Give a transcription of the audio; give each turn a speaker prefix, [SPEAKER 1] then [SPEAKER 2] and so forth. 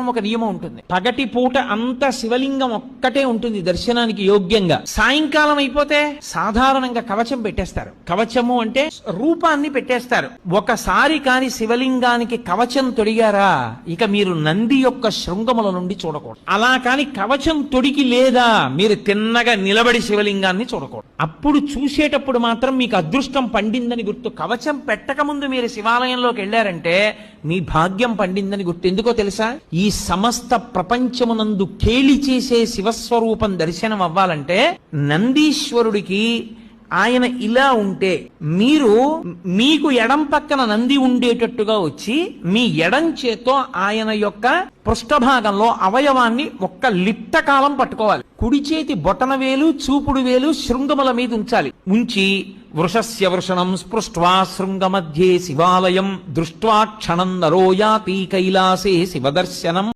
[SPEAKER 1] ఒక నియమం ఉంటుంది. పగటి పూట అంత శివలింగం ఒక్కటే ఉంటుంది దర్శనానికి యోగ్యంగా. సాయంకాలం అయిపోతే సాధారణంగా కవచం పెట్టేస్తారు. కవచము అంటే రూపాన్ని పెట్టేస్తారు. ఒకసారి కాని శివలింగానికి కవచం తొడిగారా ఇక మీరు నంది యొక్క శృంగముల నుండి చూడకూడదు. అలా కాని కవచం తొడిగి లేదా మీరు తిన్నగా నిలబడి శివలింగాన్ని చూడకూడదు. అప్పుడు చూసేటప్పుడు మాత్రం మీకు అదృష్టం పండిందని గుర్తు. కవచం పెట్టక ముందు మీరు శివాలయంలోకి వెళ్ళారంటే మీ భాగ్యం పండిందని గుర్తు ఎందుకో తెలుసా? ఈ సమస్త ప్రపంచమునందు కేలి చేసే శివస్వరూపం దర్శనం అవ్వాలంటే నందీశ్వరుడికి ఆయన ఇలా ఉంటే మీరు మీకు ఎడం పక్కన నంది ఉండేటట్టుగా వచ్చి మీ ఎడం చేత్తో ఆయన యొక్క పృష్ఠభాగంలో అవయవాన్ని ఒక్క లిప్త కాలం పట్టుకోవాలి. కుడి చేతి బొటన వేలు చూపుడు వేలు శృంగముల మీద ఉంచాలి. ఉంచి వృషస్య వృషణం స్పృష్ట్వా శృంగ మధ్యే శివాలయం దృష్ట్వా క్షణం నరోయాతి కైలాసే శివదర్శనం.